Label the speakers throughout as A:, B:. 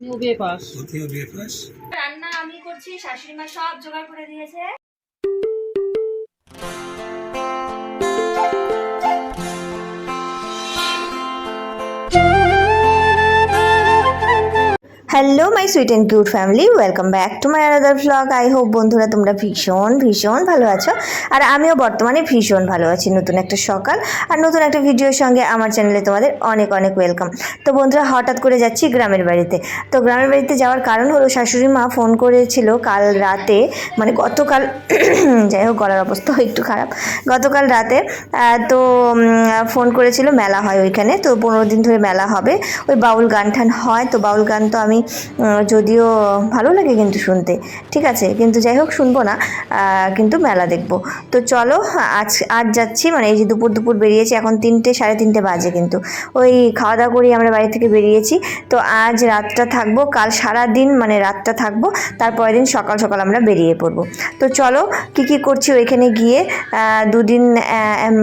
A: বিয়ে পাস
B: রান্না আমি করছি শাশুড়ি মা সব জোগাড় করে দিয়েছে।
C: Hello my sweet and cute family welcome back to my another vlog I hope বন্ধুরা তোমরা ভীষণ ভীষণ ভালো আছো। আর আমিও বর্তমানে ভীষণ ভালো আছি। নতুন একটা সকাল আর নতুন একটা ভিডিওর সঙ্গে আমার চ্যানেলে তোমাদের অনেক অনেক ওয়েলকাম তো বন্ধুরা, হঠাৎ করে যাচ্ছি গ্রামের বাড়িতে। তো গ্রামের বাড়িতে যাওয়ার কারণ হলো, শাশুড়ি মা ফোন করেছিল কাল রাতে মানে গতকাল যাই হোক, গলার অবস্থা একটু খারাপ। গতকাল রাতে তো ফোন করেছিল, মেলা হয় ওইখানে। তো পনেরো দিন ধরে মেলা হবে। ওই বাউল গান টান হয়। তো বাউল গান তো আমি যদিও ভালো লাগে কিন্তু শুনতে। ঠিক আছে, কিন্তু যাই হোক শুনব না কিন্তু মেলা দেখব। তো চলো, আজ আজ যাচ্ছি মানে এই যে দুপুর দুপুর বেরিয়েছি, এখন তিনটে, সাড়ে তিনটে বাজে কিন্তু। ওই খাওয়া দাওয়া করি আমরা বাড়ি থেকে বেরিয়েছি। তো আজ রাতটা থাকব, কাল সারা দিন মানে রাতটা থাকব তারপরের দিন সকাল সকাল আমরা বেরিয়ে পড়ব। তো চলো, কি কি করছি ওইখানে গিয়ে দুদিন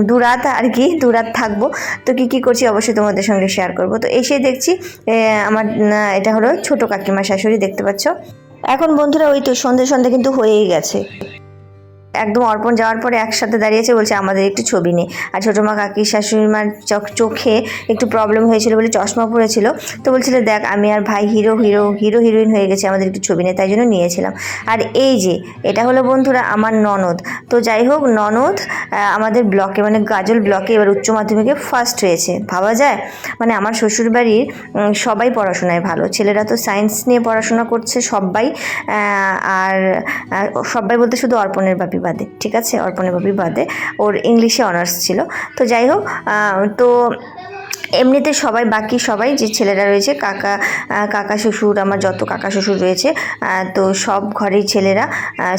C: দু রাত আর কি, দু রাত থাকব। তো কি কি করছি অবশ্যই তোমাদের সঙ্গে শেয়ার করব। তো এসে দেখছি আমার এটা হলো ছোট কাকিমা শাশুড়ি দেখতে পাচ্ছ। এখন বন্ধুরা ওই তো সন্ধে সন্ধ্যে কিন্তু হয়েই গেছে। একদম অর্পণ যাওয়ার পরে একসাথে দাঁড়িয়েছে, বলছে, আমাদের একটু ছবি নেই আর ছোটো মা কাকি শাশুড়ি মার চোখ চোখে একটু প্রবলেম হয়েছিল বলে চশমা পড়েছিল তো বলছিল, দেখ, আমি আর ভাই হিরো হিরো হিরো হিরোইন হয়ে গেছে, আমাদের একটু ছবি নেই তাই জন্য নিয়েছিলাম। আর এই যে, এটা হলো বন্ধুরা আমার ননদ। তো যাই হোক, ননদ আমাদের ব্লকে মানে গাজল ব্লকে এবার উচ্চ মাধ্যমিকে ফার্স্ট হয়েছে। ভাবা যায়? মানে আমার শ্বশুরবাড়ির সবাই পড়াশোনায় ভালো। ছেলেরা তো সায়েন্স নিয়ে পড়াশোনা করছে সবাই আর আর সবাই বলতে শুধু অর্পণের বাপি বাদে ঠিক আছে? অর্পণে বাবি বাদে। ওর ইংলিশে অনার্স ছিল। তো যাই হোক তো এমনিতে সবাই, বাকি সবাই যে ছেলেরা রয়েছে, কাকা কাকা শ্বশুর, আমার যত কাকা শ্বশুর রয়েছে তো সব ঘরেই ছেলেরা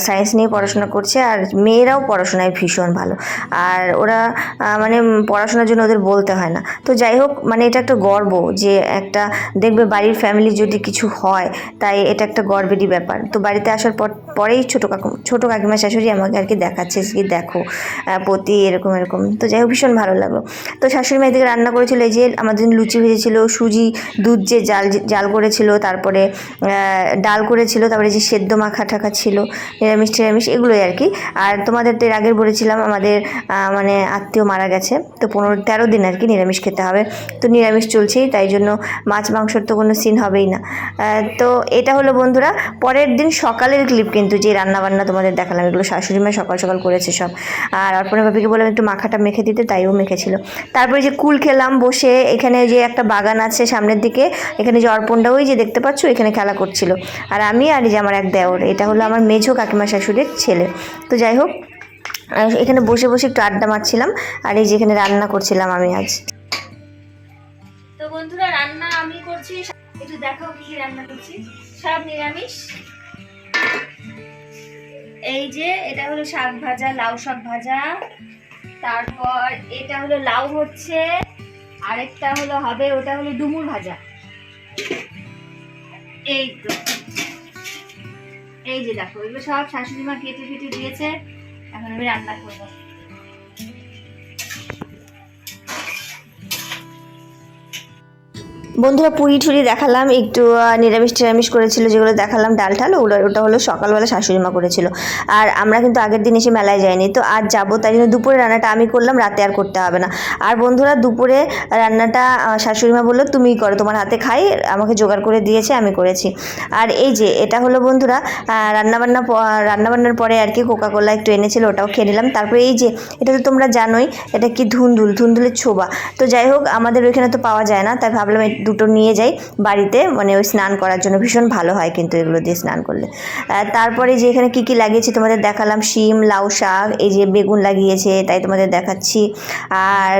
C: সায়েন্স নিয়ে পড়াশোনা করছে আর মেয়েরাও পড়াশোনায় ভীষণ ভালো। আর ওরা মানে পড়াশোনার জন্য ওদের বলতে হয় না। তো যাই হোক মানে এটা একটা গর্ব যে একটা, দেখবে বাড়ির ফ্যামিলি যদি কিছু হয়, তাই এটা একটা গর্বেরই ব্যাপার। তো বাড়িতে আসার পর, পরেই ছোটো কাকু, ছোটো কাকিমা শাশুড়ি আমাকে আর কি দেখাচ্ছে কি দেখো পতি এরকম এরকম। তো যাই হোক, ভীষণ ভালো লাগল। তো শাশুড়ি মা এদিকে রান্না করেছিল, এই যে আমাদের জন্য লুচি ভেজেছিল, সুজি, দুধ যে জাল জাল করেছিল, তারপরে ডাল করেছিল, তারপরে যে সেদ্ধ মাখা ঠাখা ছিল, নিরামিষ, টিরামিষ, এগুলোই আর কি। আর তোমাদের তো এর আগের বলেছিলাম, আমাদের মানে আত্মীয় মারা গেছে, তো পনেরো, তেরো দিন আর কি নিরামিষ খেতে হবে। তো নিরামিষ চলছেই, তাই জন্য মাছ, মাংসর তো কোনো সিন হবেই না। তো এটা হলো বন্ধুরা, পরের দিন সকালের ক্লিপ কিন্তু যে রান্না বান্না তোমাদের দেখালাম, এগুলো শাশুড়ি মা সকাল সকাল করেছে সব। আর অর্পণা ভাবিকে বললাম একটু মাখাটা মেখে দিতে তাইও মেখেছিল। তারপরে যে কুল খেলাম, বসে এখানে যে একটা বাগান আছে সামনের দিকে, এখানে যে অর্পণটা, ওই যে দেখতে পাচ্ছ, এখানে খেলা করছিল। আর আমি আর যে আমার এক দেওর, এটা হলো আমার মেঝো কাকিমা শাশুড়ির ছেলে। তো যাই হোক এখানে বসে বসে একটু আড্ডা মারছিলাম, আর এই যে এখানে রান্না করছিলাম আমি আজ।
B: তো বন্ধুরা, রান্না আমি করছি, একটু দেখো কি কি রান্না করছি। সব নিরামিষ। এই যে, এটা হলো শাক ভাজা, লাউ শাক ভাজা। তারপর এটা হলো লাউ হচ্ছে আরেকটা হলো হবে, ওটা হলো ডুমুর ভাজা। এই তো। এই যে দেখো, এগুলো সব শাশুড়ি মা কেটে কেটে দিয়েছে, এখন আমি রান্না করব।
C: বন্ধুরা পুরি টুরি দেখালাম, একটু নিরামিষ টিরামিষ করেছিল, যেগুলো দেখালাম ডাল ঠাল, ওগুলো, ওটা হলো সকালবেলা শাশুড়িমা করেছিল। আর আমরা কিন্তু আগের দিন এসে মেলায় যাইনি, তো আজ যাব, তাই জন্য দুপুরে রান্নাটা আমি করলাম, রাতে আর করতে হবে না। আর বন্ধুরা দুপুরে রান্নাটা শাশুড়িমা বলল, তুমিই করো, তোমার হাতে খাই, আমাকে জোগাড় করে দিয়েছে, আমি করেছি। আর এই যে, এটা হলো বন্ধুরা রান্নাবান্না রান্নাবান্নার পরে আর কি কোকা কোলা একটু এনেছিল, ওটাও খেয়ে নিলাম। তারপরে এই যে, এটা তো তোমরা জানোই, এটা কি ধুন্দুল, ধুন্দুলের ছোবা। তো যাই হোক, আমাদের ওইখানে তো পাওয়া যায় না, তাই ভাবলাম দুটো নিয়ে যাই বাড়িতে মানে ওই স্নান করার জন্য। ভীষণ ভালো হয় কিন্তু এগুলো দিয়ে স্নান করলে। তারপরে যে এখানে কী কী লাগিয়েছি তোমাদের দেখালাম, শিম, লাউ শাক, এই যে বেগুন লাগিয়েছে, তাই তোমাদের দেখাচ্ছি। আর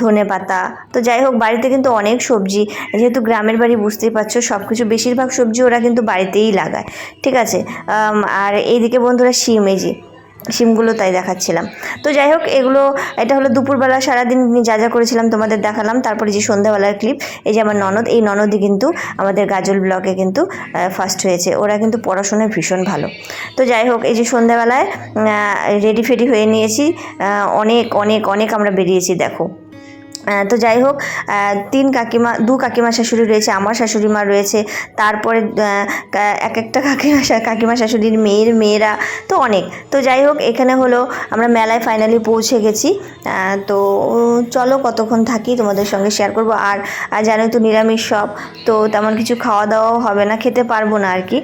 C: ধনে পাতা। তো যাই হোক, বাড়িতে কিন্তু অনেক সবজি। যেহেতু গ্রামের বাড়ি বুঝতেই পারছ সব কিছু বেশিরভাগ সবজি ওরা কিন্তু বাড়িতেই লাগায়। ঠিক আছে? আর এইদিকে বন্ধুরা শিম, এই যে শিমগুলো তাই দেখাচ্ছিলাম। তো যাই হোক, এগুলো, এটা হলো দুপুরবেলা সারাদিন যা যা করেছিলাম তোমাদের দেখালাম। তারপরে যে সন্ধ্যাবেলার ক্লিপ এই যে আমার ননদ, এই ননদই কিন্তু আমাদের গাজল ব্লকে কিন্তু ফার্স্ট হয়েছে। ওরা কিন্তু পড়াশোনায় ভীষণ ভালো। তো যাই হোক, এই যে সন্ধ্যাবেলায় রেডি ফেডি হয়ে নিয়েছি। অনেক অনেক অনেক আমরা বেরিয়েছি, দেখো। তো যাই হোক তিন কাকিমা, দু কাকিমা শাশুড়ি রয়েছে, আমার শাশুড়ি মা রয়েছে, তারপরে এক একটা কাকিমা কাকিমা শাশুড়ির মেয়ের মেয়েরা, তো অনেক। তো যাই হোক, এখানে হলো আমরা মেলায় ফাইনালি পৌঁছে গেছি। তো চলো কতক্ষণ থাকি তোমাদের সঙ্গে শেয়ার করব। আর জানোই তো নিরামিষ সব, তো তেমন কিছু খাওয়া দাওয়াও হবে না, খেতে পারব না আর কি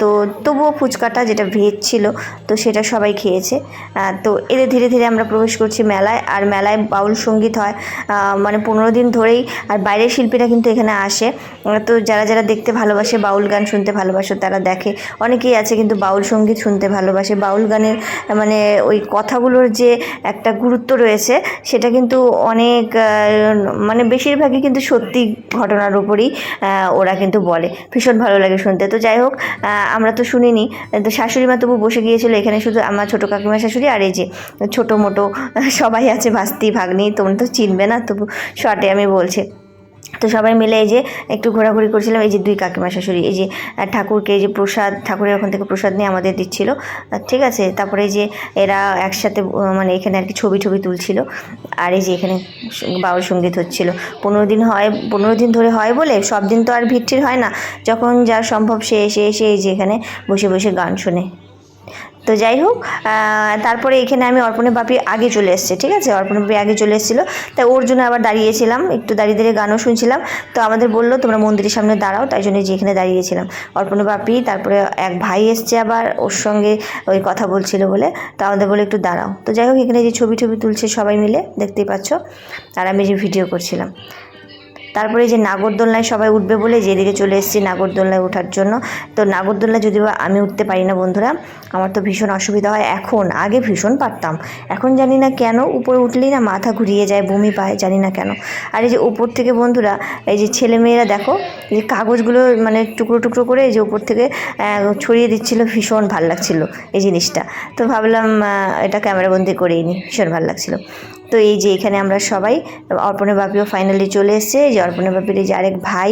C: তো তবুও ফুচকাটা যেটা ভেজ ছিল, তো সেটা সবাই খেয়েছে। তো এদের ধীরে ধীরে আমরা প্রবেশ করছি মেলায়, আর মেলায় বাউল সংগীত হয়। মানে পনেরো দিন ধরেই, আর বাইরের শিল্পীরা কিন্তু এখানে আসে। তো যারা যারা দেখতে ভালোবাসে, বাউল গান শুনতে ভালোবাসে, তারা দেখে। অনেকেই আছে কিন্তু বাউল সংগীত শুনতে ভালোবাসে। বাউল গানের মানে ওই কথাগুলোর যে একটা গুরুত্ব রয়েছে, সেটা কিন্তু অনেক মানে বেশিরভাগই কিন্তু সত্যি ঘটনার উপরই ওরা কিন্তু বলে। ভীষণ ভালো লাগে শুনতে। তো যাই হোক আমরা তো শুনিনি। তো শাশুড়ি মা তবু বসে গিয়েছিল এখানে শুধু আমার ছোটো কাকিমা শাশুড়ি আর এই যে ছোটো মোটো, সবাই আছে, ভাস্তি, ভাগ্নি, তোমরা তো চিনবে। না? তবু শর্টে আমি বলছি। তো সবাই মিলে এই যে একটু ঘোরাঘুরি করছিলাম, এই যে দুই কাকিমা শাশুড়ি, এই যে ঠাকুরকে এই যে প্রসাদ ঠাকুরের ওখান থেকে প্রসাদ নিয়ে আমাদের দিচ্ছিল। ঠিক আছে? তারপরে যে এরা একসাথে মানে এখানে আর কি ছবি ছবি তুলছিল। আর এই যে এখানে বাউল সংগীত হচ্ছিল। পনেরো দিন হয়, পনেরো দিন ধরে হয় বলে? সব দিন তো আর ভিড় হয় না। যখন যা সম্ভব সে এসে এসে এই যে এখানে বসে বসে গান শোনে। তো যাই হোক তারপরে এখানে আমি অর্পণের বাপি আগে চলে এসছে, ঠিক আছে? অর্পণের বাপি আগে চলে এসেছিল। তাই ওর জন্য আবার দাঁড়িয়েছিলাম, একটু দাঁড়িয়ে দাঁড়িয়ে গানও শুনছিলাম। তো আমাদের বলল, তোমরা মন্দিরের সামনে দাঁড়াও। তাই জন্য যে এখানে দাঁড়িয়েছিলাম। অর্পণের বাপি, তারপরে এক ভাই এসছে আবার, ওর সঙ্গে ওই কথা বলছিল বলে। তো আমাদের বলে একটু দাঁড়াও। তো যাই হোক, এখানে যে ছবি ছবি তুলছে সবাই মিলে, দেখতেই পাচ্ছ। আর আমি যে ভিডিও করছিলাম। তারপরে যে নাগরদোলনায় সবাই উঠবে বলে যেদিকে চলে এসেছি নাগরদোলনায় ওঠার জন্য। তো নাগরদোলনায় যদিও বা আমি উঠতে পারি না বন্ধুরা, আমার তো ভীষণ অসুবিধা হয়। এখন, আগে ভীষণ পারতাম। এখন জানি না কেন উপরে উঠলেই না মাথা ঘুরিয়ে যায়, বমি পায়, জানি না কেন। আর এই যে উপর থেকে বন্ধুরা, এই যে ছেলেমেয়েরা দেখো, যে কাগজগুলো মানে টুকরো টুকরো করে এই যে উপর থেকে ছড়িয়ে দিচ্ছিল, ভীষণ ভালো লাগছিল এই জিনিসটা। তো ভাবলাম এটা ক্যামেরাবন্দি করেই নি, ভীষণ ভালো লাগছিল। তো এই যে এখানে আমরা সবাই, অর্পণের বাপিও ফাইনালি চলে এসছে। যে অর্পণের বাপির যে আরেক ভাই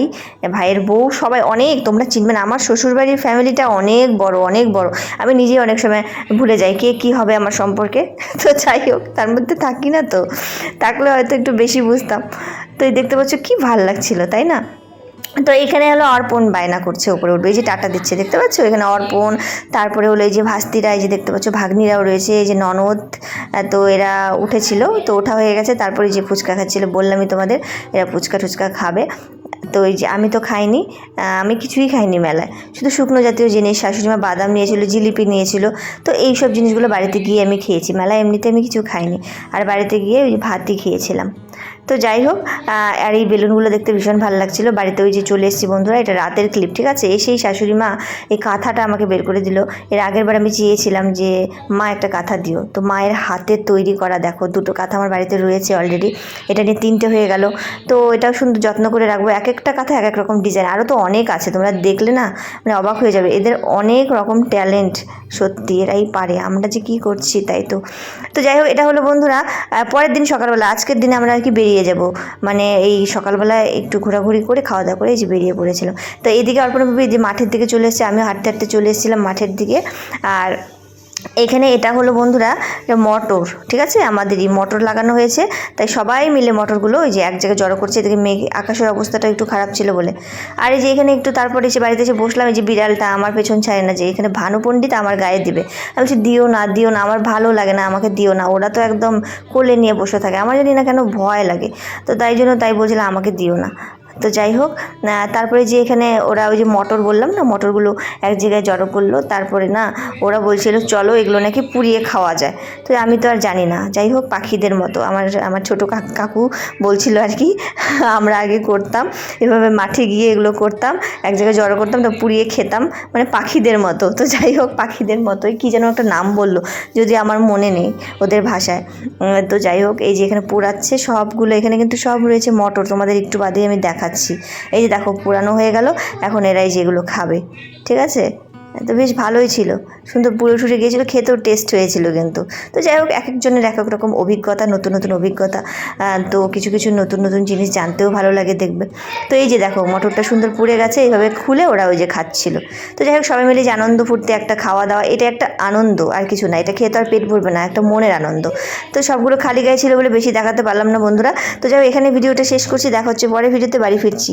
C: ভাইয়ের বউ, সবাই অনেক, তোমরা চিনবে না, আমার শ্বশুরবাড়ির ফ্যামিলিটা অনেক বড় অনেক বড়। আমি নিজেই অনেক সময় ভুলে যাই কে কী হবে আমার সম্পর্কে। তো যাই হোক, তার মধ্যে থাকি না তো, থাকলে হয়তো একটু বেশি বুঝতাম। তো এই দেখতে পাচ্ছ কী ভালো লাগছিল, তাই না? তো এখানে হলো অর্পণ বায়না করছে, উপরে উঠবে। এই যে টাটা দিচ্ছে, দেখতে পাচ্ছ? এখানে অর্পণ, তারপরে হলো এই যে ভাস্তিরা, এই যে দেখতে পাচ্ছ, ভাগ্নিরাও রয়েছে। এই যে ননদ তো এরা উঠেছিল, তো ওঠা হয়ে গেছে। তারপরে যে ফুচকা খাচ্ছিল, বললামই তোমাদের, এরা ফুচকা টুচকা খাবে। তো এই যে আমি তো খাইনি আমি কিছুই খাইনি মেলায়। শুধু শুকনো জাতীয় জিনিস, শাশুড়িমা বাদাম নিয়েছিল, জিলিপি নিয়েছিল। তো এই সব জিনিসগুলো বাড়িতে গিয়ে আমি খেয়েছি। মেলায় এমনিতে আমি কিছু খাইনি। আর বাড়িতে গিয়ে ওই ভাতই খেয়েছিলাম। তো যাই হোক আর এই বেলুনগুলো দেখতে ভীষণ ভালো লাগছিল। বাড়িতে ওই যে চলে এসেছি বন্ধুরা, এটা রাতের ক্লিপ ঠিক আছে? এসেই শাশুড়ি মা এই কাঁথাটা আমাকে বের করে দিল। এর আগের বার আমি চেয়েছিলাম যে, মা, একটা কাঁথা দিও। তো মায়ের হাতে তৈরি করা, দেখো, দুটো কাঁথা আমার বাড়িতে রয়েছে অলরেডি এটা নিয়ে তিনটে হয়ে গেল। তো এটাও সুন্দর যত্ন করে রাখব। এক একটা কাঁথা, এক এক রকম ডিজাইন আরও তো অনেক আছে, তোমরা দেখলে না মানে অবাক হয়ে যাবে। এদের অনেক রকম ট্যালেন্ট সত্যি, এরাই পারে। আমরা যে কী করছি তাই তো। তো যাই হোক, এটা হলো বন্ধুরা পরের দিন সকালবেলা, আজকের দিনে আমরা আর কি বেরিয়ে যাব। মানে এই সকালবেলা একটু ঘোরাঘুরি করে খাওয়া দাওয়া করে যে বেরিয়ে পড়েছিলাম। তো এইদিকে অল্প যে মাঠের দিকে চলে এসেছে আমি হাঁটতে হাঁটতে চলে এসেছিলাম মাঠের দিকে। আর এখানে এটা হলো বন্ধুরা মটর, ঠিক আছে? আমাদেরই মটর লাগানো হয়েছে। তাই সবাই মিলে মটরগুলো ওই যে এক জায়গায় জড়ো করছে, এদিকে মেঘ, আকাশের অবস্থাটা একটু খারাপ ছিল বলে। আর এই যে এখানে একটু তারপরে এসে বাড়িতে এসে বসলাম, এই যে বিড়ালটা আমার পেছন ছাড়ে না যে, এখানে ভানু পণ্ডিত আমার গায়ে দিবে। আমি বলছি, দিও না দিও না, আমার ভালো লাগে না, আমাকে দিও না। ওরা তো একদম কোলে নিয়ে বসে থাকে। আমার জানি না কেন ভয় লাগে। তো তাই জন্য তাই বলছিলাম আমাকে দিও না। তো যাই হোক তারপরে যে এখানে ওরা ওই যে মটর বললাম না, মটরগুলো এক জায়গায় জড়ো করল, তারপরে না, ওরা বলছিল, চলো এগুলো নাকি পুড়িয়ে খাওয়া যায়। তো আমি তো আর জানি না। যাই হোক, পাখিদের মতো, আমার আমার ছোটো কাকু বলছিল আর কি, আমরা আগে করতাম, এভাবে মাঠে গিয়ে এগুলো করতাম, এক জায়গায় জড়ো করতাম, তো পুড়িয়ে খেতাম। মানে পাখিদের মতো। তো যাই হোক, পাখিদের মতোই, কী যেন একটা নাম বলল, যদি আমার মনে নেই ওদের ভাষায়। তো যাই হোক, এই যে এখানে পোড়াচ্ছে সবগুলো, এখানে কিন্তু সব রয়েছে মটর, তোমাদের একটু বাদেই আমি দেখাচ্ছি এই যে দেখো পুরানো হয়ে গেল এখন এরাই যেগুলো খাবে। ঠিক আছে? তো বেশ ভালোই ছিল। সুন্দর পুরো টুরে গিয়েছিল, খেতেও টেস্ট হয়েছিল কিন্তু। তো যাই হোক, এক একজনের এক এক রকম অভিজ্ঞতা, নতুন নতুন অভিজ্ঞতা। তো কিছু কিছু নতুন নতুন জিনিস জানতেও ভালো লাগে দেখবে। তো এই যে দেখো, মটরটা সুন্দর পুড়ে গেছে, এইভাবে খুলে ওরা ওই যে খাচ্ছিল। তো যাই হোক, সবাই মিলে যে আনন্দ ফুর্তি, একটা খাওয়া দাওয়া, এটা একটা আনন্দ, আর কিছু না। এটা খেয়ে তো আর পেট ভরবে না, একটা মনের আনন্দ। তো সবগুলো খালি গায়ে ছিল বলে বেশি দেখাতে পারলাম না বন্ধুরা। তো যাই হোক, এখানে ভিডিওটা শেষ করছি, দেখা হচ্ছে পরে ভিডিওতে, বাড়ি ফিরছি।